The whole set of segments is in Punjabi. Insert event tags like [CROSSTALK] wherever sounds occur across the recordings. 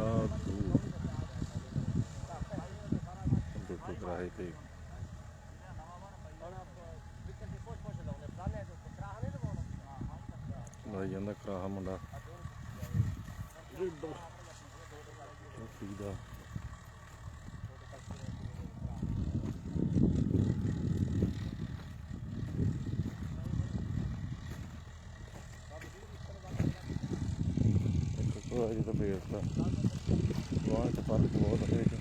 ਸਾਧੂ ਦੇਖੋ ਕਰਾਏ ਤੇ ਲਾਈ ਜਾਂਦਾ ਕਰਾਹਾ ਮੁੰਡਾ ਕੀ ਦਾ ਉਹ ਕੋਈ ਜਿਹਦਾ ਬੇਸ ਦਾ ਵਾਹ ਤੇ ਫ਼ਰਕ ਬਹੁਤ ਹੈ ਇਹ 'ਚ।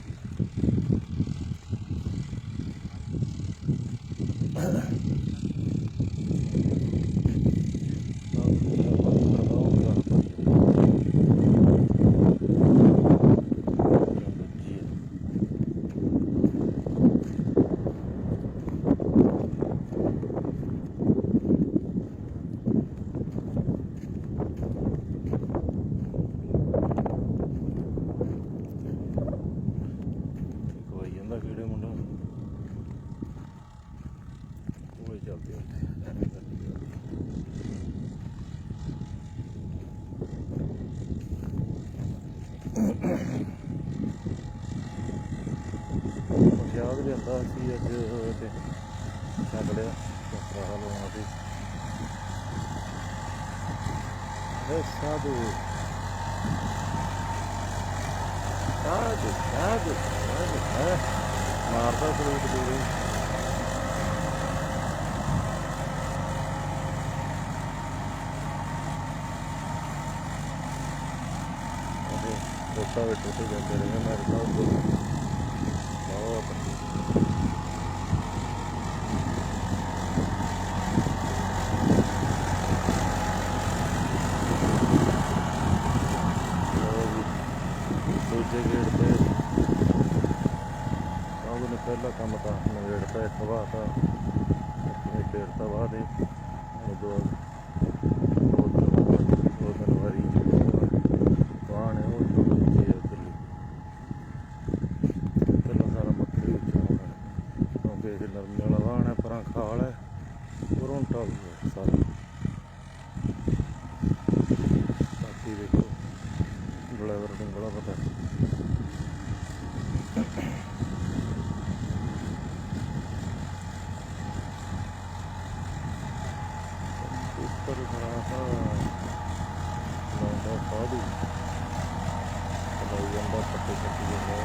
ਕੋਈ ਜਾਂਦਾ ਕਿਹੜੇ ਮੁੰਡਾ ਕੋਈ ਚੱਲਦੇ ਉੱਥੇ ਐਵੇਂ ਗੱਲ ਨਹੀਂ ਕਰਦੀ। ਯਾਦ ਸੀ ਅੱਜ ਤੇ ਛੱਡ ਲਿਆ ਕਰਾ ਲਵਾਂ ਸੀ ਇਹ ਸਾਧੂ। ਸਾਧੂ ਸਾਧੂ ਸਾਧੂ, ਹੈ? ਮਾਰਦਾ ਸਲੂਟ ਦੂਰੇ। ਉਹਦੇ ਵਿੱਚ ਉੱਤੇ ਜਾਂਦੇ ਰਹੇ ਮੈਂ ਤਾਂ ਬਹੁਤ ਉਹ ਵੀ ਦੂਜੇ ਗੇੜ ਤੇ ਉਹਨੇ ਪਹਿਲਾ ਕੰਮ ਤਾਂ ਨਵੇੜਤਾ ਇੱਕ ਵਾਰ ਤਾਂ ਇਹ ਫੇਰ ਤਾਂ ਬਾਅਦ ਹੀ ਦੋ ਦੋ ਦਿਨ ਵਾਰੀ ਵਾਹਣ ਉਹ ਤੋਂ ਜੀ ਦਿੱਲੀ ਪਹਿਲਾਂ ਸਾਰਾ ਮੱਕੀ ਵਿੱਚ ਹੋਣਾ ਕਿਉਂਕਿ ਇਹ ਨਰਮੀ ਵਾਲਾ ਵਾਹਣ ਹੈ, ਪਰਾਂ ਖਾਲ ਹੈ ਉਰੋਂ ਟਲ ਸਾਰਾ। ਬਾਕੀ ਦੇਖੋ ਡਰਾਈਵਰ ਨੂੰ ਬੜਾ ਪਤਾ ਉੱਪਰ ਖੜਾ ਲਾਉਂਦਾ ਸਾਧੂ ਲਾਈ ਜਾਂਦਾ ਪੱਤੇ ਕੱਟੀ ਜਾਂਦਾ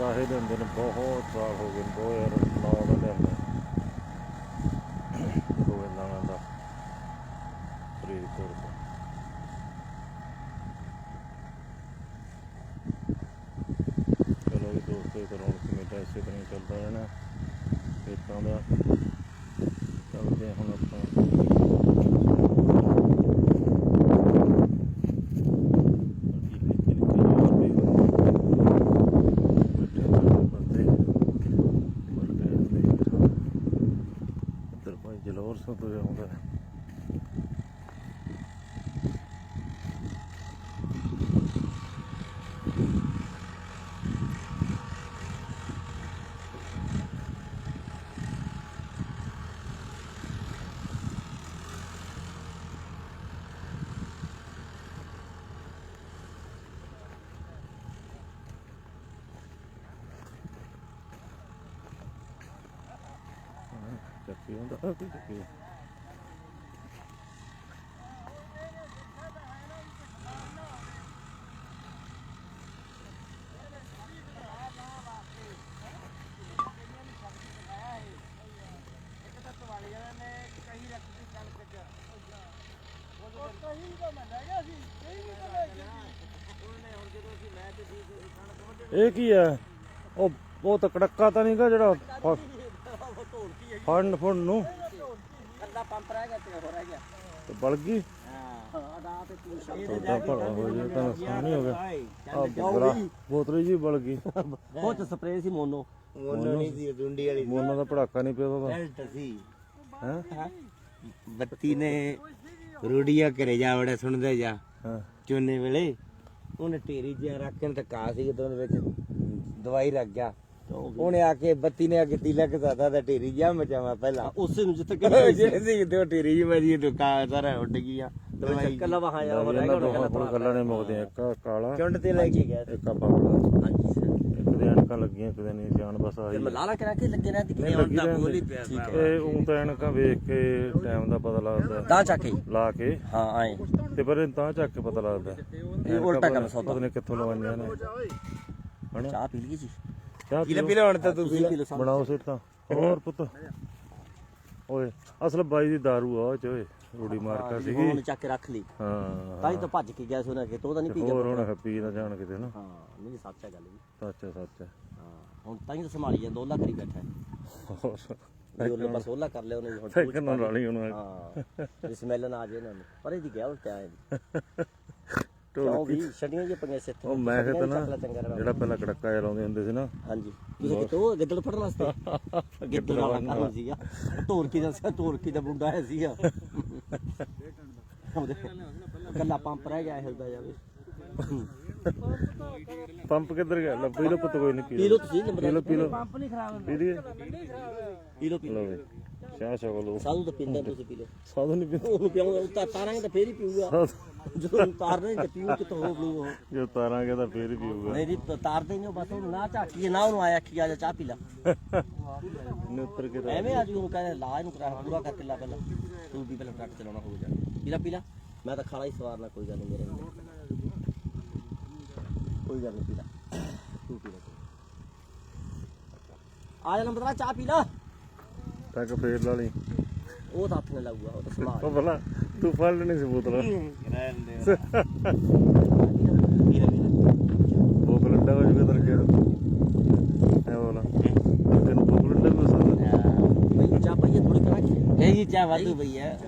ਕਰਾਹੇ ਦੇ ਹੁੰਦੇ ਨੇ ਬਹੁਤ ਸਾਲ ਹੋ ਗਏ ਨੇ, 2009 ਦਾ ਲਿਆਂਦਾ ਗੋਬਿੰਦਾਂ ਦਾ ਫਰੀਦਕੋਟ ਤੋਂ ਚਲੋ ਵੀ ਦੋਸਤੋ ਕਰੋੜ ਕਮੇਟਾ ਇਸੇ ਤਰ੍ਹਾਂ ਹੀ ਚੱਲਦਾ ਰਹਿਣਾ ਖੇਤਾਂ ਦਾ ਚੱਲਦੇ ਹਾਂ ਹੁਣ ਆਪਾਂ ਨਿੱਕੇ ਨਿੱਕੇ ਯਾਰ ਵੀ ਬੈਠੇ ਹੋਏ ਬੰਦੇ ਬੜੇ ਨੇ ਇੱਧਰ ਭਾਈ ਜਲੋਰ ਸਿੰਘ ਤੋਂ ਆਉਂਦਾ ਹੈ ਚੱਕੀ ਹੁੰਦਾ ਆ ਇਹ ਕੀ ਹੈ? ਉਹ ਉਹ ਤਾਂ ਕੜੱਕਾ ਤਾਂ ਨਹੀਂਗਾ ਜਿਹੜਾ ਫੜਨ ਫੜਨ ਨੂੰ। ਕੱਲਾ ਪੰਪ ਰਹਿ ਗਿਆ ਤੇ ਹੋ ਰਹਿ ਗਿਆ। ਤੇ ਬਲ ਗਈ। ਹਾਂ। ਅਦਾ ਤੇ ਤੂੰ ਤੁਹਾਡਾ ਭਲਾ ਹੋ ਜੇ ਤਾਂ ਨੁਕਸਾਨ ਹੀ ਹੋ ਗਿਆ ਆ ਬੋਤਲ ਬੋਤਲ ਜੀ ਬਲ ਗਈ। ਬਹੁਤ ਸਪਰੇਅ ਸੀ ਮੋਨੋ। ਉਹਨੂੰ ਨਹੀਂ ਸੀ ਡੁੰਡੀ ਵਾਲੀ ਮੋਨਾ ਦਾ ਪੜਾਕਾ ਨਹੀਂ ਪਿਆ ਬਾਬਾ। ਬੈਲਟ ਸੀ। ਹੈ? ਬੱਤੀ ਨੇ ਰੂੜੀਆ ਘਰੇ ਜਾ ਵੜੇ ਸੁਣਦੇ ਜਾ। ਹਾਂ। ਚੋਨੇ ਵੇਲੇ। ਉਹਨੇ ਢੇਰੀ ਜਿਹਾ ਰੱਖਣ ਤੇ ਕਾ ਸੀ ਉਹਦੇ ਵਿੱਚ ਦਵਾਈ ਰੱਖ ਗਿਆ। ਉਹਨੇ ਆ ਕੇ ਬੱਤੀ ਨੇ ਆ ਕੇ ਤੀਲਾ ਘਸਾਤਾ ਤੇ ਢੇਰੀ ਜਿਹਾ ਮਚਾਵਾ ਪਹਿਲਾਂ। ਉਸੇ ਨੂੰ ਜਿੱਥੇ ਜਿਹੜੇ ਸੀ ਤੇ ਉਹ ਢੇਰੀ ਮਜੀ ਤੇ ਕਾ ਸਾਰਾ ਉੱਡ ਗਿਆ ਦਵਾਈ ਕੱਲਾ ਵਹਾ ਜਾ ਹੋ ਰਹਿ ਗਿਆ ਕੋਲ ਗੱਲਾਂ ਨੇ ਮੁੱਕਦੀਆਂ ਇੱਕ ਕਾਲਾ ਚੁੰਡ ਤੇ ਲੈ ਕੇ ਗਿਆ। ਇੱਕ ਆ ਬਾਬਲਾ। ਹਾਂਜੀ ਦੇ ਅਣਕਾਂ ਲੱਗੀਆਂ ਇੱਕ ਦੇ ਨਹੀਂ ਜਾਨ ਬਸ ਮੈਂ ਲਾਲਾ ਕਰਾ ਕੇ ਲੱਗੇ ਰਹਿੰਦੀ ਨਹੀਂ ਕਿ ਲੱਗੀ ਰਹਿੰਦੀ। ਇਹ ਉਂ ਤਾਂ ਐਨਕਾਂ ਵੇਖ ਕੇ ਟਾਈਮ ਦਾ ਪਤਾ ਲੱਗਦਾ। ਤਾਂ ਚੱਕ ਹੀ ਲਾ ਕੇ। ਹਾਂ ਆਏ। ਤੇ ਪਰ ਇਹ ਤਾਂ ਚੱਕ ਕੇ ਪਤਾ ਲੱਗਦਾ। ਇਹ ਉਲਟਾ ਕੰਮ ਸੌਦਾ। ਪਤਾ ਨਹੀਂ ਕਿੱਥੋਂ ਲਵਾਈਆਂ ਨੇ। ਹਣਾ ਚਾਹ ਪੀ ਲਈ ਜੀ। ਚਾਹ ਪੀ ਪੀ ਲੈ ਹੁਣ ਤਾਂ ਤੂੰ ਪੀ ਲੈ ਪੀ ਲਓ ਸਾਹਿਬ ਬਣਾਓ ਸਿਰ ਤਾਂ। ਹੋਰ ਪੁੱਤ। ਓਏ ਅਸਲ ਬਾਈ ਦੀ दारू ਆ ਉਹ ਚ ਓਏ। ਰੂੜੀ ਮਾਰਕਾ ਸੀਗੀ। ਹੁਣ ਚੱਕ ਕੇ ਰੱਖ ਲਈ। ਹਾਂ। ਤਾਂ ਹੀ ਤਾਂ ਭੱਜ ਕੇ ਗਿਆ ਸੀ ਉਹਨਾਂ ਕੇ ਤੋ ਤਾਂ ਨਹੀਂ ਪੀ ਗਿਆ ਹੋਰ ਹੁਣ ਪੀ ਨਾ ਜਾਣ ਕਿਤੇ ਨਾ। ਹਾਂ ਨਹੀਂ ਸੱਚ ਹੈ ਗੱਲ ਵੀ। ਸੱਚ ਹੈ, ਸੱਚ ਹੈ। ਹਾਂ ਹੁਣ ਤਾਂ ਹੀ ਤਾਂ ਸੰਭਾਲੀ ਜਾਂਦਾ ਉਹਲਾ ਕਰੀ ਬੈਠਾ ਹੋਰ। ਵੀ ਉਹਨੇ ਬਸ ਉਹਲਾ ਕਰ ਲਿਆ ਉਹਨੇ ਹੁਣ ਸੈਕਿੰਡ ਨਾਲ ਵਾਲੀ ਹੁਣ। ਹਾਂ ਸਮੈਲ ਨਾ ਆ ਜੇ ਇਹਨਾਂ ਨੂੰ। ਪਰ ਇਹਦੀ ਗਿਆ [LAUGHS] ਕਿਉਂ ਵੀ ਛੜੀਆਂ ਜੇ ਪੰਗੇ ਸਿੱਥੇ ਉਹ ਮੈਂ ਕਿਹਾ ਤਾਂ ਨਾ ਚੱਕ ਲੈ ਚੰਗਾ ਰਹਿਣਾ। ਜਿਹੜਾ ਪਹਿਲਾਂ ਕੜੱਕਾ ਜਿਹਾ ਲਾਉਂਦੇ ਹੁੰਦੇ ਸੀ ਨਾ। ਹਾਂਜੀ। ਤੁਸੀਂ ਕਿਤੋਂ ਗਿੱਦੜ ਫੜਨ ਵਾਸਤੇ? [LAUGHS] ਗਿੱਦੜ ਵਾਲਾ ਕੰਮ ਸੀਗਾ। ਢੋਲਕੀ ਦਾ ਸੀ ਢੋਲਕੀ ਦਾ ਮੁੰਡਾ ਹੈ ਸੀਗਾ। ਉਹਦੇ ਗੱਲਾਂ ਪੰਪ ਰਹਿ ਗਿਆ ਹਿਲਦਾ ਜਾਵੇ ਪੰਪ ਕਿੱਧਰ ਗਿਆ? ਲੱਭੀ ਲੋ ਪੁੱਤ ਕੋਈ ਨਹੀਂ ਪੀ ਪੀ ਲਓ ਤੁਸੀਂ ਪੀ ਨੰਬਰ ਲੋ ਪੀ ਲੋ ਪੰਪ ਨਹੀਂ ਖਰਾਬ ਪੀ ਲਈਏ। ਪੀ ਲਓ ਪੀ ਲਓ ਲੋ ਵੇ ਚਾਹ ਸ਼ਕਲ ਲੋ ਸਾਧੂ ਤਾਂ ਪੀਂਦਾ ਤੁਸੀਂ ਪੀ ਲਓ ਸਾਧੂ ਨਹੀਂ ਪੀਂਦਾ। ਉਹਨੂੰ ਪਿਆਉਂਗਾ ਉਤਾਰ ਤਾਰਾਂਗੇ ਤਾਂ ਫੇਰ ਹੀ ਪੀਊਗਾ। ਸਾਧੂ- ਜਦੋਂ ਉਤਾਰਨਾ ਤਾਂ ਪੀਊ ਕਿਤੋਂ ਹੋ ਬਲੂ ਉਹ? ਜੇ ਤਾਰਾਂਗੇ ਤਾਂ ਫੇਰ ਹੀ ਪੀਊਗਾ। ਨਹੀਂ ਨਹੀਂ ਤਾਰਦੇ ਨਹੀਂ ਉਹ ਬਸ ਉਹਨੂੰ ਨਾ ਝਾਕੀਏ ਨਾ ਉਹਨੂੰ ਆਇਆ ਕਿ ਆ ਜਾ ਚਾਹ ਪੀ ਲੈ। ਇਹਨੇ ਉੱਤਰ ਕੇ ਤਾਂ ਐਵੇਂ ਅੱਜ ਉਹ ਕਹਿੰਦੇ ਲਾ ਇਹਨੂੰ ਕਰਾ ਪੂਰਾ ਕਰਕੇ ਲਾ ਪਹਿਲਾਂ। ਤੂੰ ਵੀ ਪਹਿਲਾਂ ਟਰੱਕ ਚਲਾਉਣਾ ਹੋ ਜਾ। ਪੀਲਾ ਪੀਲਾ। ਮੈਂ ਤਾਂ ਖਾਣਾ ਹੀ ਸਵਾਰਨਾ ਕੋਈ ਗੱਲ ਨਹੀਂ ਮੇਰੇ ਕੋਈ ਗੱਲ ਨਹੀਂ ਪੀਲਾ। ਤੂੰ ਪੀਲਾ ਆ ਜਾ ਨੰਬਰ ਚਾਹ ਪੀ ਲਾ। ਤੱਕ ਫੇਰ ਲਾ ਲਈ। ਉਹ ਤਾਂ ਹੱਥ ਨਾਲ ਲਾਊਗਾ ਉਹ ਤਾਂ ਸਮਾਰ ਉਹ ਭਲਾ ਤੂੰ ਫੜ ਲੈਣੀ ਸੀ ਬੋਤਲ। ਰਹਿਣ ਦੇ ਲੰਡਾ ਹੋ ਜੂਗਾ ਤਰ ਕੇ ਐ ਬੋਲਾ ਤੈਨੂੰ ਭੁੱਖ ਲੰਡਾ ਵੀ ਹੋ ਸਕਦਾ ਬਈ ਚਾਹ ਪਈਏ ਥੋੜੀ ਕਰਾ ਕੇ। ਇਹ ਜੀ ਚਾਹ ਵਾਧੂ ਪਈ ਹੈ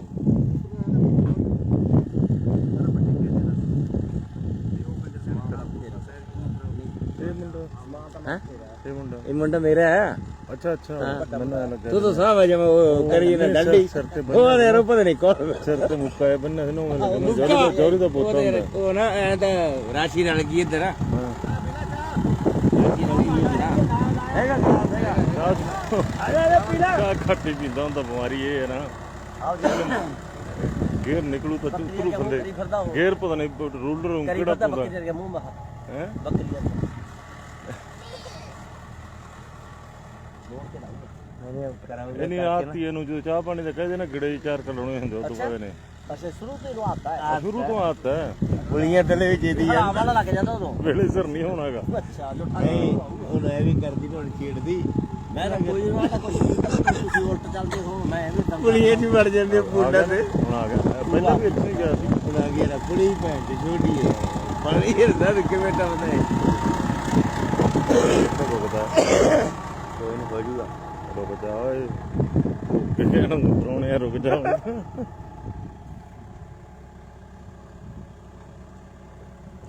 ਹੈ ਇਹ ਮੁੰਡਾ। ਇਹ ਮੁੰਡਾ ਮੇਰਾ ਹੈ ਅੱਛਾ ਅੱਛਾ ਮੈਨੂੰ ਐਂ ਲੱਗਿਆ ਤੂੰ ਤਾਂ ਸਾਹ ਜਮ ਉਹ ਕਰੀ ਨਾ ਸਿਰ- ਡੰਡੀ। ਸਿਰ ਤੇ ਉਹ ਬੰਨ੍ਹਿਆ। ਯਾਰ ਉਹ ਪਤਾ ਨਹੀਂ ਕੌਣ ਸਿਰ ਤੇ ਮੁੱਕਾ ਹੈ ਬੰਨਿਆ ਸੀ ਨਾ ਉਹ ਲੱਗਦਾ। ਜੋਰੀ ਦਾ ਜੋਰੀ ਦਾ ਬੋਤਲ ਉਹ ਯਾਰ ਹੁੰਦਾ। ਉਹ ਨਾ ਐ ਤਾਂ ਰਾਸ਼ੀ ਨਾਲ ਲੱਗੀ ਇੱਧਰ। ਆ ਹਾਂ। ਰਾਸ਼ੀ ਨਾਲ ਲੱਗੀ ਇੱਧਰ ਆ ਹੈਗਾ ਹੈਗਾ ਆ ਜਾ ਪੀਲਾ ਘੱਟ ਹੀ ਪੀਂਦਾ ਹੁੰਦਾ ਬਿਮਾਰੀ ਇਹ ਹੈ ਨਾ। ਗੇਰ ਨਿਕਲੂ ਤਾਂ ਤੂੰ ਤਰੂ ਕਰੀ ਬੰਦੇ ਫਿਰਦਾ ਉਹ। ਗੇਰ ਪਤਾ ਨਹੀਂ ਰੂਲਰ ਨੂੰ ਕਰੀ ਕਿਹੜਾ ਦੇ ਮੂੰਹ ਮਾ ਹੈ? ਬੱਕਰੀ ਦਾ ਮੋੜ ਕੇ ਆਤੀ ਇਹਨੂੰ ਜਦੋਂ ਚਾਹ ਪਾਣੀ ਦਾ ਕਹਦੇ ਨਾ ਗਿੜੇ ਚਾਰ ਕਲਾਉਣੇ ਹੁੰਦੇ ਉਹ ਤੋਂ ਬਾਅਦ ਨੇ। ਅੱਛਾ ਸ਼ੁਰੂ ਤੋਂ ਇਹਨੂੰ ਆਤਾ ਹੈ। ਆ ਸ਼ੁਰੂ ਤੋਂ ਆਤ ਹੈ। ਪੁਲੀਆਂ ਥੱਲੇ ਵੀ ਜੇਦੀ ਆ। ਆਰਾਮ ਨਾਲ ਲੱਗ ਜਾਂਦਾ ਉਦੋਂ। ਵੇਲੇ ਸਿਰ ਨਹੀਂ ਹੋਣਾਗਾ ਅੱਛਾ ਜੋ ਨਹੀਂ ਠਾਕ ਉਹ ਐ ਵੀ ਕਰਦੀ ਹੁਣ ਛੇੜਦੀ ਮੈਂ ਤਾਂ ਕੋਈ ਨਾ ਤਾਂ ਕੁਝ ਤੁਸੀਂ ਉਲਟ ਚੱਲਦੇ ਹੋ ਮੈਂ ਐਵੇਂ ਦਮ ਪੁਲੀਏ ਨਹੀਂ ਵੜ ਜਾਂਦੇ ਆ ਪੁੰਡਾ ਗਿਆ ਤੇ ਹੁਣ ਆ ਗਿਆ। ਪਹਿਲਾਂ ਵੀ ਇੱਥੇ ਹੀ ਗਿਆ ਸੀ। ਪੁਲਾ ਗਿਆ ਨਾ ਪੁਲੀ ਭੈਣ ਤੇ ਛੋਟੀ ਹੈ। ਪਾਣੀ ਹਿਰਦਾ ਤੇ ਕਿਵੇਂ ਟੱਪਦਾ ਹੈ। ਇੱਥੇ ਰੁਕਦਾ ਕੋਈ ਨਹੀਂ ਹੋ ਜੂਗਾ। ਰੁਕ ਜਾ ਓਏ। ਕਿਹਨੇ ਨੂੰ ਪਰੋਣੇ ਰੁਕ ਜਾ।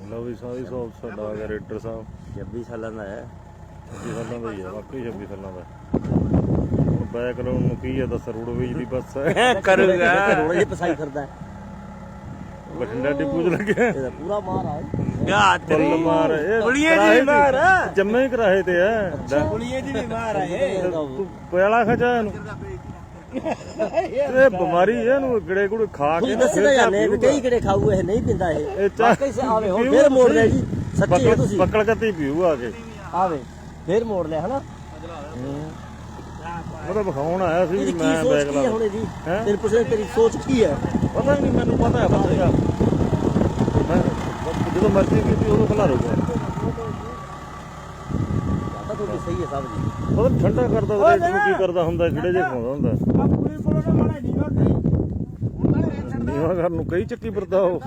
ਲਓ ਵੀ ਸਾਰੀ ਸਾਡਾ ਆ ਗਿਆ ਰੇਡਰ ਸਾਹਿਬ। 26 ਸਾਲਾਂ ਦਾ ਹੈ। 26 ਸਾਲਾਂ ਦਾ ਹੀ ਆ ਵਾਕਈ 26 ਸਾਲਾਂ ਦਾ। ਬੈਕ ਲਾਉਣ ਨੂੰ ਕੀ ਆ ਦੱਸ ਰੋਡ ਵੇਜ ਦੀ ਬੱਸ ਹੈ ਕਰੂਗਾ। ਰੋੜੇ ਜਿਹੇ ਪਸਾਈ ਫਿਰਦਾ। ਹੈ। ਬਠਿੰਡਾ ਡਿਪੂ ਚ ਲੱਗਿਆ। ਇਹਦਾ ਪੂਰਾ ਮਾਰ ਆ। ਗਾ ਫੁੱਲ ਮਾਰ ਇਹ ਪੁਲੀਏ ਜੀ ਤੇ- ਮਾਰ। ਜੰਮੇ ਹੀ ਕਿਰਾਏ ਤੇ ਆ। ਪੁਲੀਏ ਜੀ ਵੀ ਮਾਰ ਆਏ। ਤੂੰ ਪਿਆਲਾ ਖਚਾ ਇਹਨੂੰ। ਇਹ ਬਿਮਾਰੀ ਹੈ ਇਹਨੂੰ ਗਿੜੇ ਗੁੜੇ ਖਾ ਕੇ ਨਾ ਦੱਸਦੇ ਫਿਰ ਜਾਂਦੇ ਵੀ। ਕਈ ਕਿਹੜੇ ਖਾਊ ਇਹ ਨਹੀਂ ਪਿੰਦਾ ਇਹ। ਇਹ ਵਾਕਈ ਸੇ ਆਵੇ ਪੀਊਗਾ ਫੇਰ ਮੋੜ। ਲਿਆ ਜੀ। ਸੱਚੀ ਹੋ ਤੁਸੀਂ। ਬੱਕਲ ਕੱਤੀ ਪੀਊ ਆ ਕੇ। ਆਵੇ ਫੇਰ ਮੋੜ ਲਿਆ ਹਨਾ? ਤਾਂ ਵਿਖਾਉਣ ਆਇਆ ਸੀ ਵੀ ਕੀ ਮੈਂ ਬੈਗ ਕੀ ਲਾ। ਹੈ ਹੁਣ ਇਹਦੀ? ਹੈਂ? ਤੇਰੇ ਪੁੱਛੇ ਤੇਰੀ ਸੋਚ ਕੀ ਹੈ? ਪਤਾ ਨਹੀਂ ਮੈਨੂੰ ਪਤਾ ਹੈ ਇਹਦਾ ਮੈਂ ਜਦੋਂ ਮਰਜ਼ੀ ਕੀਤੀ ਉਦੋਂ ਖਲਾ ਰੋਗਾ ਤਾਂ ਤੁਹਾਡੀ ਸਹੀ ਹੈ ਸਭ ਜੀ। ਉਹ ਠੰਡਾ ਕਰਦਾ ਉਹਦੇ ਵਿੱਚ ਕੀ ਕਰਦਾ ਹੁੰਦਾ ਗਿੜੇ ਜੇ ਖਾਉਂਦਾ ਹੁੰਦਾ। ਨੀਵਾ ਘਰ ਨੂੰ ਕਈ ਚੱਕੀ ਫਿਰਦਾ ਉਹ।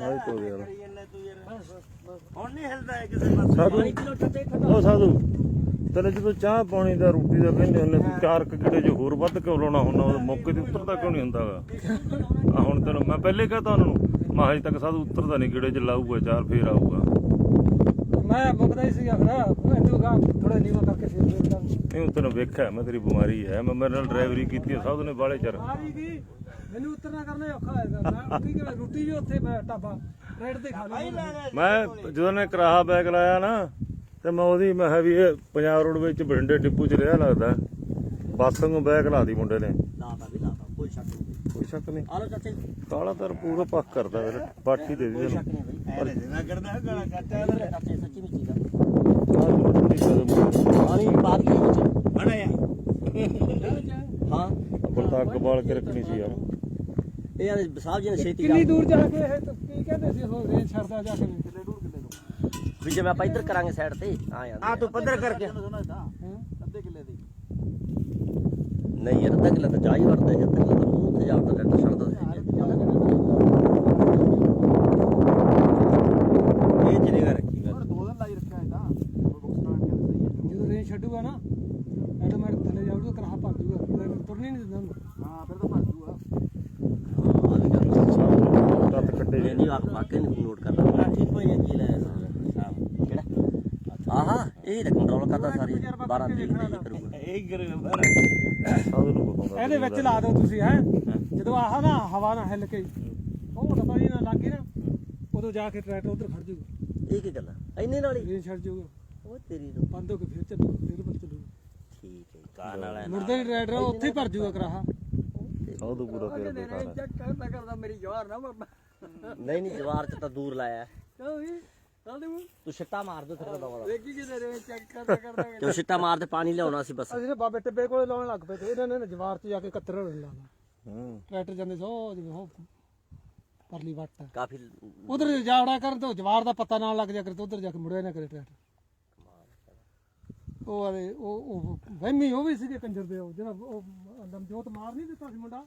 ਆਈ ਤੋ ਯਾਰ। ਹੁਣ ਨਹੀਂ ਹਿਲਦਾ ਕਿਸੇ ਪਾਸੇ। ਸਾਧੂ। ਉਹ ਸਾਧੂ ਤੈਨੂੰ ਜਦੋਂ ਚਾਹ ਪਾਣੀ ਦਾ ਰੋਟੀ ਦਾ ਕਹਿੰਦੇ ਹੁੰਦੇ ਤੂੰ ਚਾਰ ਕੁ ਕਿਤੇ ਜੋ ਹੋਰ ਵੱਧ ਕਿਉਂ ਲਾਉਣਾ ਹੁੰਦਾ ਉਹ ਮੌਕੇ ਤੇ ਉਤਰਦਾ ਕਿਉਂ ਨਹੀਂ ਹੁੰਦਾਗਾ? ਆ ਹੁਣ ਤੈਨੂੰ ਮੈਂ ਪਹਿਲੇ ਕਹਤਾ ਉਹਨਾਂ ਨੂੰ ਮੈਂ ਹਜੇ ਤੱਕ ਸਾਧੂ ਉਤਰਦਾ ਨਹੀਂ ਕਿਹੜੇ ਚ ਲਾਊਗਾ ਚਾਰ ਫੇਰ ਆਊਗਾ। ਮੈਂ ਮੁਕਦਾ ਹੀ ਸੀ ਆਖਣਾ ਤੂੰ ਗਾ ਥੋੜਾ ਨੀਵਾ ਕਰਕੇ ਫੇਰ ਫੇਰ ਕਰ। ਨਹੀਂ ਉਹ ਤੈਨੂੰ ਵੇਖਿਆ ਮੈਂ ਤੇਰੀ ਬਿਮਾਰੀ ਹੈ ਮੈਂ ਮੇਰੇ ਨਾਲ ਡਰਾਈਵਰੀ ਕੀਤੀ ਹੈ ਸਾਧੂ ਨੇ ਬਾਲੇ ਚਿਰ। ਮੈਨੂੰ ਉਤਰਨਾ ਕਰਨਾ ਹੀ ਔਖਾ ਹੋਏਗਾ ਮੈਂ ਕੀ ਕਰਾਂ ਰੋਟੀ ਵੀ ਉੱਥੇ ਮੈਂ ਢਾਬਾ ਰੇਡ ਤੇ ਖਾ ਲਈ ਮੈਂ ਜਦੋਂ ਨੇ ਕਰਾਹਾ ਬੈਗ ਲਾਇਆ ਨਾ ਤੇ ਮੈਂ ਉਹਦੀ ਮੈਂ ਵੀ ਇਹ ਪੰਜਾਬ ਰੋਡ ਵਿੱਚ ਬਠਿੰਡੇ ਡਿਪੂ 'ਚ ਰਿਹਾ ਲੱਗਦਾ। ਬੱਸ ਨੂੰ ਬੈਗ ਲਾਦੀ ਮੁੰਡੇ ਨੇ ਲਾਤਾ ਵੀ ਲਾਤਾ ਕੋਈ ਸ਼ੱਕ ਨਹੀਂ ਕੋਈ ਸ਼ੱਕ ਨਹੀਂ। ਆ ਲਓ ਚਾਚਾ। ਜੀ ਕਾਲਾ ਤਰ ਪੂਰਾ ਪੱਕ ਕਰਦਾ ਵੀਰੇ ਬਾਟੀ ਦੇ ਦੇ ਸ਼ੱਕ ਨਹੀਂ ਬਈ। ਐ ਨਾ ਕਰਦਾ ਗਾਣਾ ਕੱਟਿਆ ਉਹਨੇ ਚਾਚੇ ਸੱਚੀ ਵਿੱਚ ਦਾ ਪਾਣੀ ਪਾ ਦਈਏ ਵਿੱਚ ਬੜਾ ਯਾ ਹਾਂ ਤਾਂ ਅੱਗ ਬਾਲ ਕੇ ਰੱਖਣੀ ਸੀ ਯਾਰ। ਇਹ ਆ ਸਾਹਿਬ ਜੀ ਨੇ ਛੇਤੀ ਕਿੰਨੀ ਦੂਰ ਜਾ ਕੇ ਇਹ ਤਾਂ ਕੀ ਕਹਿੰਦੇ ਸੀ ਉਹ ਰੇਂਜ ਛੱਡਦਾ ਜਾ ਕੇ ਕਿੱਲੇ ਦੂਰ ਕਿੱਲੇ ਨੂੰ ਵੀ ਜਿਵੇਂ ਆਪਾਂ ਇੱਧਰ ਕਰਾਂਗੇ ਸਾਈਡ ਤੇ ਆ ਜਾਂਦੇ ਆ ਤੂੰ ਪੱਧਰ ਕਰਕੇ। ਨਹੀਂ ਯਾਰ ਅੱਧਾ ਕਿਲਾ ਤਾਂ ਜਾ ਹੀ ਵੜਦਾ ਜਦ ਤੱਕ ਤਾਂ ਮੂੰਹ ਤੇ ਜਾਂਦਾ ਡੱਟ ਛੱਡਦਾ ਇਹ ਚਲੇਗਾ ਰੱਖੀ ਗੱਲ ਜਦੋਂ ਰੇਂਜ ਛੱਡੂਗਾ ਨਾ ਆਟੋਮੈਟਿਕ ਥੱਲੇ ਜਾਊਗਾ ਕਰਾਹਾ ਭੱਜ ਜੂਗਾ ਫਿਰ ਤੁਰਨੀ ਨਹੀਂ ਦਿੰਦਾ ਉਹਨੂੰ। ਹਾਂ ਆ ਵੀ ਗੱਲ ਤੱਤ ਕੱਢੇ ਨਹੀਂ ਨਹੀਂ ਆਪ ਵਾਕਈ ਨਹੀਂ ਨੋਟ ਕਰਦਾ। ਠੀਕ ਹੋਈ ਹੈ ਕੀ ਲੈ ਕਿਹੜਾ? ਆਹਾ। ਇਹ ਤਾਂ ਕੰਟਰੋਲ ਕਰਦਾ ਸਾਰੀ 12 ਤਰੀਕ ਤੇ ਇਹ ਕਰੂਗਾ। ਇਹ ਕਰੇਗਾ ਸਾਧੂ ਨੂੰ ਬਤਾਉਂਦਾ ਇਹਦੇ ਵਿੱਚ ਲਾ ਦਿਓ ਤੁਸੀਂ ਹੈ। ਜਦੋਂ ਆਹ ਨਾ ਹਵਾ ਨਾ ਹਿੱਲ ਕੇ ਉਹ ਡੱਬਾ ਜੀ ਨਾਲ ਲੱਗ ਨਾ ਉਦੋਂ ਜਾ ਕੇ ਟਰੈਕਟਰ ਉਧਰ ਖੜ ਜਾਊਗਾ ਇਹ ਕੀ ਗੱਲ ਆ ਇੰਨੇ ਨਾਲ ਹੀ? ਛੱਡ ਜਾਊਗਾ ਉਹ ਤੇਰੀ ਨੂੰ ਬੰਦ ਹੋ ਕੇ ਫਿਰ ਚੱਲੂ ਫਿਰ ਬੰਦ ਚੱਲੂ। ਠੀਕ ਹੈ। ਕਾਨ ਵਾਲਾ ਮੁਰਦੇ ਨਹੀਂ ਟਰੈਕਟਰ ਉੱਥੇ ਹੀ ਭਰ ਜਾਊਗਾ ਕਰਾਹਾ। ਸਾਧੂ ਪੂਰਾ ਤੇਰਾ ਬੇਕਾਰ ਹੈ ਕਰਦਾ ਕਰਦਾ ਮੇਰੀ ਜਵਾਰ ਨਾ ਮਰਨਾ ਨਹੀਂ ਨਹੀਂ ਜਵਾਰ ਚ ਤਾਂ ਦੂਰ ਲਾਇਆ। ਕਿਉਂ ਤੂੰ ਛਿੱਟਾ ਮਾਰ ਦੇ ਥੱਲੇ ਦਵਾ ਦੇਖੀ ਕਿਤੇ ਰੇਂਜ ਚੈੱਕ ਕਰਦਾ ਕਰਦਾ ਤੂੰ ਛਿੱਟਾ ਮਾਰ ਤੇ ਪਾਣੀ ਲਿਆਉਣਾ ਸੀ ਬਸ। ਅਸੀਂ ਨੇ ਬਾਬੇ ਟਿੱਬੇ ਕੋਲੇ ਲਾਉਣ ਲੱਗ ਪਏ ਤੇ ਇਹਨਾਂ ਨੇ ਨਾ ਜਵਾਰ 'ਚ ਜਾ ਕੇ ਕੱਤਰ ਲਾਉਣਾ। ਹੂੰ। ਟਰੈਕਟਰ ਜਾਂਦੇ ਸੋ ਜਿਵੇਂ ਉਹ ਪਰਲੀ ਵੱਟ। ਕਾਫੀ ਉਧਰ ਜਾਵੜਾ ਕਰਨ ਤੋਂ ਜਵਾਰ ਦਾ ਪਤਾ ਨਾ ਲੱਗ ਜਾ ਕਰੇ ਤੇ ਉਧਰ ਜਾ ਕੇ ਮੁੜਿਆ ਨਾ ਕਰੇ ਟਰੈਕਟਰ। ਉਹ ਆਲੇ ਉਹ ਉਹ ਵਹਿਮੀ ਉਹ ਵੀ ਸੀਗੇ ਕੰਜਰ ਦੇ ਉਹ ਜਿਹੜਾ ਉਹ ਲਮਜੋਤ ਮਾਰ ਨਹੀਂ ਦਿੱਤਾ ਸੀ ਮੁੰਡਾ?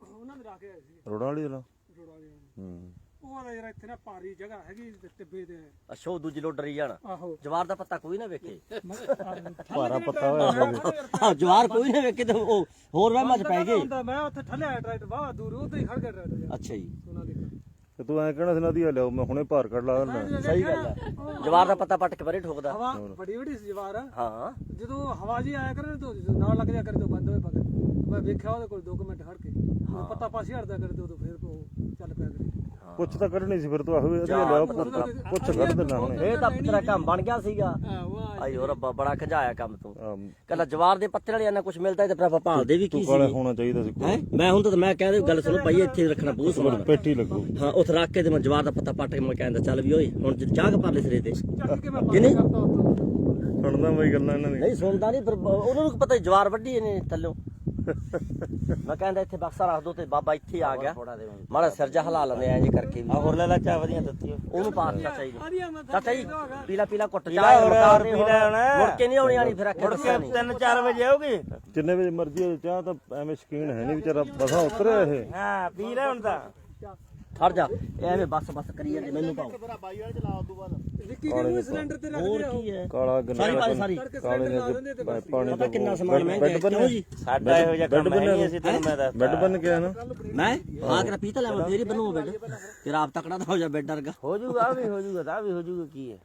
ਉਹਨਾਂ ਦੇ ਰਾਕੇ ਆਏ ਸੀ ਰੋੜਾਂ ਵਾਲੀ ਜੋੜਾ ਨੇ। ਹੂੰ। ਉਹ ਆਲਾ ਯਾਰ ਇੱਥੇ ਨਾ ਭਾਰੀ ਜਗ੍ਹਾ ਹੈਗੀ ਤੇ ਟਿੱਬੇ ਤੇ। ਅਸ਼ੋ ਦੂਜੀ ਲੋ ਡਰੀ ਜਾਣ। ਆਹੋ। ਜਵਾਰ ਦਾ ਪੱਤਾ ਕੋਈ ਨਾ ਵੇਖੇ। ਭਾਰਾ ਪੱਤਾ ਹੋਇਆ ਆ ਜਵਾਰ ਕੋਈ ਨਾ ਵੇਖੇ ਤੇ ਉਹ ਹੋਰ ਵਹਿਮਾਂ ਚ ਪੈ ਗਏ। ਮੈਂ ਉੱਥੇ ਠੱਲਿਆ ਟਰੈਕਟਰ ਬਾਹਰ ਦੂਰ ਉੱਧਰ ਹੀ ਖੜ ਗਿਆ ਟਰੈਕਟਰ ਅੱਛਾ ਜੀ। ਸੋਨਾ ਦੇਖਾ। ਤੇ ਤੂੰ ਐ ਕਹਿਣਾ ਸੀ ਨਦੀ ਲਿਆਓ ਮੈਂ ਹੁਣੇ ਭਾਰ ਕੱਢ ਲਾ ਦਿੰਦਾ। ਸਹੀ ਗੱਲ ਹੈ ਜਵਾਰ ਦਾ ਪੱਤਾ ਪੱਟ ਕੇ ਪਰੇ ਠੋਕਦਾ। ਹਵਾ ਬੜੀ ਬੜੀ ਸੀ ਜਵਾਰ। ਹਾਂ। ਜਦੋਂ ਹਵਾ ਜੀ ਆਇਆ ਕਰੇ ਤਾਂ ਜਦੋਂ ਨਾਲ ਲੱਗ ਜਾ ਕਰੇ ਤਾਂ ਬੰਦ ਹੋਏ ਪਾ ਮੈਂ ਵੇਖਿਆ ਉਹਦੇ ਕੋਲ 2 ਮਿੰਟ ਖੜ ਕੇ। ਪੱਤਾ ਪਾਸੇ ਹਟਦਾ ਕਰੇ ਤੇ ਉਦੋਂ ਫਿਰ ਉਹ ਚੱਲ ਪਿਆ ਕਰੇ। ਪੁੱਛ ਤਾਂ ਕੱਢਣੀ ਸੀ ਫਿਰ ਤੂੰ ਆਹੋ ਇਹਦੇ ਲਿਆਓ ਪੁੱਛ ਕੱਢ ਦੇਣਾ ਹੁਣੇ। ਇਹ ਤਾਂ ਤੇਰਾ ਕੰਮ ਬਣ ਗਿਆ ਸੀਗਾ। ਆਈ ਹੋ ਰੱਬਾ ਬੜਾ ਖਜਾਇਆ ਕੰਮ ਤੂੰ। ਕੱਲਾ ਜਵਾਰ ਦੇ ਪੱਤੇ ਨਾਲ ਇੰਨਾ ਕੁਝ ਮਿਲਦਾ ਤੇ ਭਰਾ ਭਾਲਦੇ ਵੀ ਤੂੰ ਕੀ ਕਾਲੇ ਸੀ। ਹੋਣਾ ਚਾਹੀਦਾ ਸੀ ਮੈਂ ਹੁਣ ਤਾਂ ਮੈਂ ਕਹਿੰਦਾ ਗੱਲ ਸੁਣੋ ਭਾਈ ਇੱਥੇ ਰੱਖਣਾ ਬਹੁਤ ਸਮਾਨ। ਪੇਟੀ ਲੱਗੂ। ਹਾਂ ਉੱਥੇ ਰੱਖ ਕੇ ਤੇ ਮੈਂ ਜਵਾਰ ਦਾ ਪੱਤਾ ਪੱਟ ਕੇ ਮੈਂ ਕਹਿੰਦਾ ਚੱਲ ਵੀ ਓਏ ਹੁਣ ਚਾਹ ਕੇ ਪਰਲੇ ਸਿਰੇ ਤੇ। ਚੱਕ ਕੇ ਮੈਂ ਕਿਹਨੇ? ਪਾਸ ਕਰਤਾ ਉੱਥੋਂ। ਸੁਣਦਾ ਬਈ ਗੱਲਾਂ ਇਹਨਾਂ ਦੀ। ਨਹੀਂ ਸੁਣਦਾ ਨਹੀਂ ਪਰ ਉਹਨਾਂ ਨੂੰ ਪਤਾ ਜਵਾਰ ਵੱਡੀ ਨੇ ਥੱਲੋਂ। ਮੈਂ ਕਹਿੰਦਾ ਇੱਥੇ ਬਕਸਾ ਰੱਖ ਦੋ ਤੇ ਬਾਬਾ ਇੱਥੇ ਆ ਗਿਆ। ਮਾੜਾ ਸਿਰ ਜਾ ਹਲਾ ਲੈਂਦੇ ਐਂ ਜੇ ਕਰਕੇ। ਵੀ ਆ ਹੋਰ ਲੈ ਲੈ ਚਾਹ ਵਧੀਆਂ ਦਿੱਤੀ ਉਹਨੂੰ ਪਾਸ ਚਾਚਾ ਜੀ। ਚਾਚਾ ਜੀ ਪੀਲਾ ਪੀਲਾ ਕੁੱਟ ਜਾ ਹੋਰ, ਪੀਲਾ ਹੁਣ। ਮੁੜ ਕੇ ਨਹੀਂ ਆਉਣੀ ਆਣੀ ਫਿਰ ਆਖੇ ਮੁੜ ਕੇ 3-4 ਵਜੇ ਆਉਗੀ ਜਿੰਨੇ ਵਜੇ ਮਰਜ਼ੀ ਚਾਹ ਤਾਂ ਐਵੇਂ ਸ਼ਕੀਨ ਹੈ ਨਹੀਂ ਵਿਚਾਰਾ ਬਸਾ ਉਤਰਿਆ ਇਹ। ਹਾਂ ਪੀ ਲੈ ਹੁਣ ਤਾਂ। ਖੜ ਜਾ। ਇਹ ਐਵੇਂ ਬਸ ਬਸ ਕਰੀ ਜਾਂਦੇ ਮੈਨੂੰ ਪਾਓ ਵਿੱਕੀ ਕਿਹਨੂੰ ਸਿਲੰਡਰ ਤੇ ਰੱਖ ਹੋਰ ਦਿਆ ਕੀ ਹੈ? ਕਾਲਾ ਗੰਨਾ ਸਾਰੀ ਪਾਣੀ ਸਾਰੀ। ਕਾਲੇ ਨੇ ਪਾਣੀ ਪਤਾ ਕਿੰਨਾ ਸਮਾਨ ਮਹਿੰਗਾ ਹੈ ਕਿਉਂ ਜੀ? ਸਾਡਾ ਇਹੋ ਜਿਹਾ ਕੰਮ ਹੈ ਨਹੀਂ ਅਸੀਂ ਤੈਨੂੰ ਮੈਂ ਦੱਸ ਬੈੱਡ ਬਨ ਕੇ ਆ ਨਾ। ਮੈਂ? ਆ ਕੇ ਪੀਤਾ ਲੈ ਫੇਰ ਹੀ ਬਣੂ ਬੈੱਡ ਤੇਰਾ ਆਪ ਤਕੜਾ ਤਾਂ ਹੋ ਜਾ ਬੈੱਡ ਵਰਗਾ। ਹੋ ਜੂਗਾ ਵੀ ਹੋ ਜੂਗਾ ਤਾਂ ਵੀ ਹੋ ਜੂਗਾ ਕੀ ਹੈ?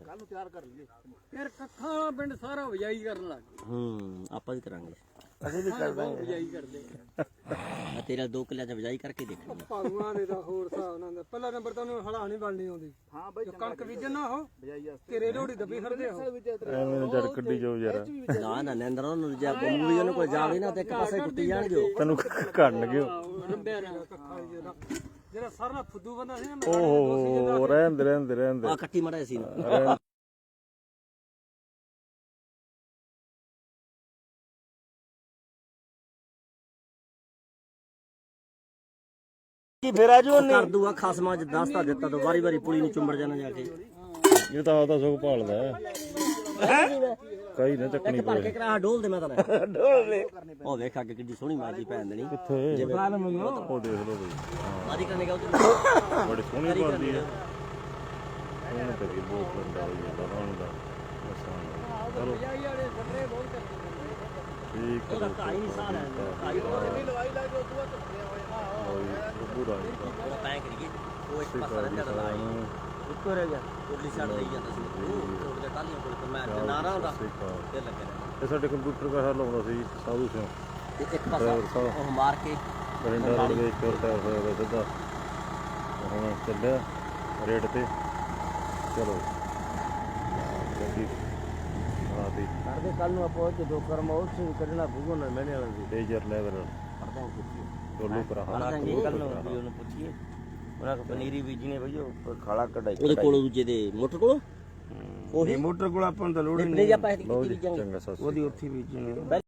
ਯਾਰ ਕੱਖਾਂ ਪਿੰਡ ਸਾਰਾ ਵਜਾਈ ਕਰਨ ਲੱਗ ਹੂੰ ਆਪਾਂ ਵੀ ਕਰਾਂਗੇ। ਅਸੀਂ ਵੀ ਕਰ ਦਾਂਗੇ ਵਜਾਈ ਕਰਦੇ ਆ ਤੇਰਾ 2 ਕਿੱਲਿਆਂ ਚ ਵਜਾਈ ਕਰਕੇ ਦੇਖਣੀ ਭਾਗਵਾਨ ਦੇ ਦਾ ਹੋਰ ਹਿਸਾਬ ਨਾਲ ਦਾ ਪਹਿਲਾ ਨੰਬਰ ਤਾਂ ਉਹਨੂੰ ਹਲਾ ਨਹੀਂ ਬਣਨੀ ਆਉਂਦੀ। ਹਾਂ ਬਾਈ ਕਣਕ ਬੀਜਣ ਨਾ ਉਹ ਤੇਰੇ ਲੋੜੀ ਦੱਬੀ ਖੜਦੇ ਹੋ ਐਵੇਂ ਜੜ ਕੱਢੀ ਜਾਓ ਯਾਰ। ਨਾ ਨਾ ਨੰਦਰ ਉਹਨੂੰ ਜੇ ਗੁੰਮ ਵੀ ਉਹਨੂੰ ਕੋਈ ਜਾਵੇ ਨਾ ਤੇ ਇੱਕ ਪਾਸੇ ਟੁੱਟੀ ਜਾਣਗੇ ਉਹ। ਤੈਨੂੰ ਕੱਢਣਗੇ ਉਹ। ਨਾ ਜਿਹੜਾ ਸਾਰਾ ਨਾਲ ਫੁੱਦੂ ਬੰਦਾ ਸੀ ਨਾ ਮੈਂ ਓਹੋ ਰਹਿੰਦੇ ਰਹਿੰਦੇ ਰਹਿੰਦੇ ਆ ਕੱਟੀ ਮੜਾ ਸੀ ਨਾ ਕੀ ਫੇਰ ਆਜੂ ਉਹਨੇ? ਕਰ ਦੂਗਾ ਖਾਸਮਾ ਜ ਦੱਸਤਾ ਦਿੱਤਾ ਤਾਂ ਵਾਰੀ ਵਾਰੀ ਪੁਲੀ ਨੂੰ ਚੁੰਬੜ ਜਾਣਾ ਜਾ ਕੇ। ਇਹ ਤਾਂ ਆਪਦਾ ਸੁਖ ਭਾਲਦਾ ਹੈ। ਕਈ ਨਾ ਚੱਕਣੀ ਭਰ ਕੇ ਕਰਾ ਡੋਲ ਦੇ ਮੈਂ ਤਾਂ ਢੋਲ ਲੈ ਉਹ ਵੇਖ ਅੱਗੇ ਕਿੱਡੀ ਸੋਹਣੀ ਮਾਜੀ ਭੈਣ ਦੇਣੀ ਕਿੱਥੇ? ਬਾਲ ਮੰਗੋ ਉਹ ਦੇਖ ਲਓ ਬਈ। ਮਾਜੀ ਕਰਨੇ ਗਾ ਉਹ ਬੜੀ ਸੋਹਣੀ ਬਣਦੀ ਹੈ। ਉਹਨੂੰ ਕਰੀ ਬਹੁਤ ਬੰਦਾ ਹੋਈ ਜਾਂਦਾ ਉਹਨਾਂ ਦਾ। ਨੁਕਸਾਨ ਚਲੋ। ਆਈ ਵਾਲੇ ਫੱਟਰੇ ਬਹੁਤ ਕਰਦੇ ਠੀਕ ਉਹਦਾ ਹੈ ਢਾਈ ਸਾਲ ਹੈ ਢਾਈ ਸਾਲ ਬੁਰਾ ਹੀ ਉਹਦਾ ਤੈਂ ਕਰੀਏ ਉਹ ਇੱਕ ਪਾਸਾ ਸਿਕਾ ਰਹਿੰਦਾ ਤਾਂ ਲਾਈ ਜੀ ਉੱਤੋਂ ਰਹਿ ਗਿਆ ਉਰਲੀ ਛੱਡ ਲਈ ਜਾਂਦਾ ਸੀ ਉਹ ਛੋਟ ਦੇ ਟਾਲੀਆਂ ਕੋਲ ਤੇ ਮੈਂ ਜੇ ਨਾ ਰਹਾ ਸਿਕਾ ਤੇ ਲੱਗੇ ਰਹਿਣਾ ਇਹ ਸਾਡੇ ਕੰਪਿਊਟਰ ਦਾ ਹੱਲ ਆਉਂਦਾ ਸੀ ਸਾਧੂ ਸਿੰਘ। ਤੇ ਇੱਕ ਪਾਸਾ ਉਹ ਮਾਰ ਕੇ ਬਰਿੰਡਾ ਰੋਡ ਦੇ ਇੱਕ ਟਾਇਰ ਹੋਇਆ ਵਾ ਸਿੱਧਾ। ਹੁਣ ਚੱਲਿਆ ਰੇਡ ਤੇ। ਚਲੋ। ਗੱਡੀ ਆਦੀ ਕਰਦੇ ਕੱਲ ਨੂੰ ਆਪਾਂ ਉਹ ਦੋ ਕਰਮ ਉਹ ਸਿੰਘ ਕੱਢਣਾ ਪਊਗਾ ਨਾ ਮੈਨੇ ਵਾਲਾ ਦੀ। ਡੇਜਰ ਲੈਵਲ ਪੜਦਾ ਕੁੱਤੀ ਟੋਲੂ ਕਰਾ ਪੜਦਾਂਗੇ ਕੱਲ ਨੂੰ ਵੀ ਉਹਨੂੰ ਪੁੱਛੀਏ। ਉਹਨਾਂ ਕੋ ਪਨੀਰੀ ਬੀਜਣੀ ਭਈ ਉਹ ਖਾਲਾ ਕਢਾਈ ਉਹਦੇ ਕੋਲ ਦੂਜੇ ਦੇ ਮੋਟਰ ਕੋਲ? ਉਹੀ? ਮੋਟਰ ਕੋਲ ਆਪਾਂ ਨੂੰ ਤਾਂ ਲੋੜ ਹੀ ਨਹੀਂ ਕਿੱਥੇ ਜੀ ਵੀ ਚੰਗਾ ਉਹਦੀ ਉੱਥੇ ਬੀਜਣੀ